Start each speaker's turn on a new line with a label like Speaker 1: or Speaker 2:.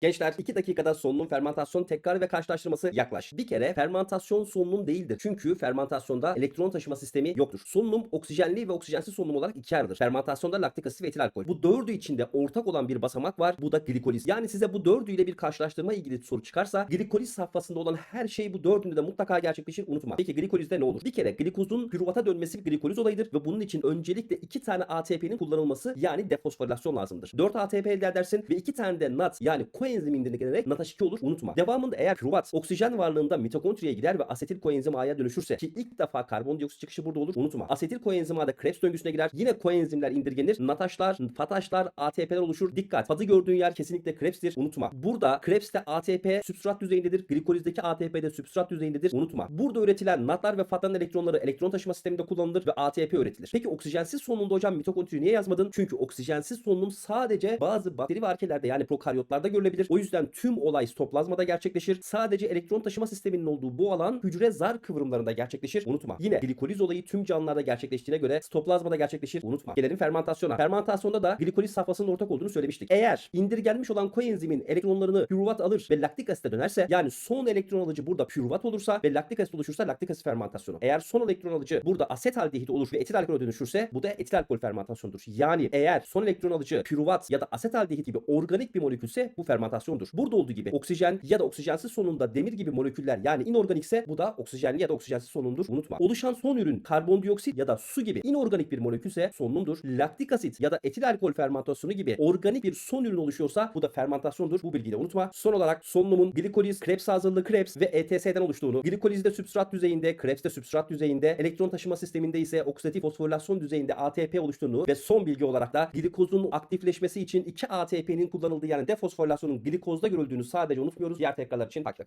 Speaker 1: Gençler 2 dakikada solunum fermentasyon tekrar ve karşılaştırması yaklaş. Bir kere fermentasyon solunum değildir. Çünkü fermentasyonda elektron taşıma sistemi yoktur. Solunum oksijenli ve oksijensiz solunum olarak ikiye ayrılır. Fermentasyonda laktik asit ve etil alkol. Bu dördü içinde ortak olan bir basamak var. Bu da glikoliz. Yani size bu dördüyle bir karşılaştırma ilgili soru çıkarsa glikoliz safhasında olan her şey bu dördünde de mutlaka gerçekleşir unutma. Peki glikolizde ne olur? Bir kere glikozun püruvata dönmesi bir glikoliz olayıdır ve bunun için öncelikle iki tane ATP'nin kullanılması yani defosforilasyon lazımdır. 4 ATP elde edersin ve iki tane de NAT yani koenzim indirgenerek NATH2 olur unutma. Devamında eğer püruvat oksijen varlığında mitokondriye gider ve asetil koenzim A'ya dönüşürse ki ilk defa karbondioksit çıkışı burada olur unutma. Asetil koenzim A'da Krebs döngüsüne girer. Yine koenzimler indirgenir. NATH'lar, FATH'lar, ATP'ler oluşur. Dikkat. FAT'ı gördüğün yer kesinlikle Krebs'tir. Unutma. Burada Krebs'te ATP sübstrat düzeyindedir. Glikolizdeki ATP de sübstrat düzeyindedir. Unutma. Burada üretilen NAT'lar ve FAT'ların elektronları elektron taşıma sisteminde kullanılır ve ATP üretilir. Peki oksijensiz solunumda hocam mitokondri niye yazmadın? Çünkü oksijensiz solunum sadece bazı bakteri ve arkelerde yani prokaryotlarda görülebilir. O yüzden tüm olay sitoplazmada gerçekleşir. Sadece elektron taşıma sisteminin olduğu bu alan hücre zar kıvrımlarında gerçekleşir. Unutma. Yine glikoliz olayı tüm canlılarda gerçekleştiğine göre sitoplazmada gerçekleşir. Unutma. Gelelim fermentasyona. Fermentasyonda da glikoliz safhasının ortak olduğunu söylemiştik. Eğer indirgenmiş olan koenzimin elektronlarını püruvat alır ve laktik asite dönerse yani son elektron alıcı burada püruvat olursa ve laktik asit oluşursa laktik asit fermentasyonu. Eğer son elektron alıcı burada asetaldehit olur ve etil alkole dönüşürse bu da etil alkol fermentasyonudur. Yani eğer son elektron alıcı püruvat ya da asetaldehit gibi organik bir molekülse bu fermentasyondur. Burada olduğu gibi oksijen ya da oksijensiz sonunda demir gibi moleküller yani inorganikse bu da oksijenli ya da oksijensiz solunumdur. Unutma. Oluşan son ürün karbondioksit ya da su gibi inorganik bir molekülse solunumdur. Laktik asit ya da etil alkol fermentasyonu gibi organik bir son ürün oluşuyorsa bu da fermentasyondur. Bu bilgiyi de unutma. Son olarak solunumun glikoliz, Krebs hazırlığı Krebs ve ETS'den oluştuğunu, glikolizde sübstrat düzeyinde, Krebs'te sübstrat düzeyinde, elektron taşıma sisteminde ise oksidatif fosforilasyon düzeyinde ATP oluştuğunu ve son bilgi olarak da glikozun aktifleşmesi için 2 ATP'nin kullanıldığı yani defosforilasyonun glikozda görüldüğünü sadece unutmuyoruz. Diğer tekrarlar için kalın.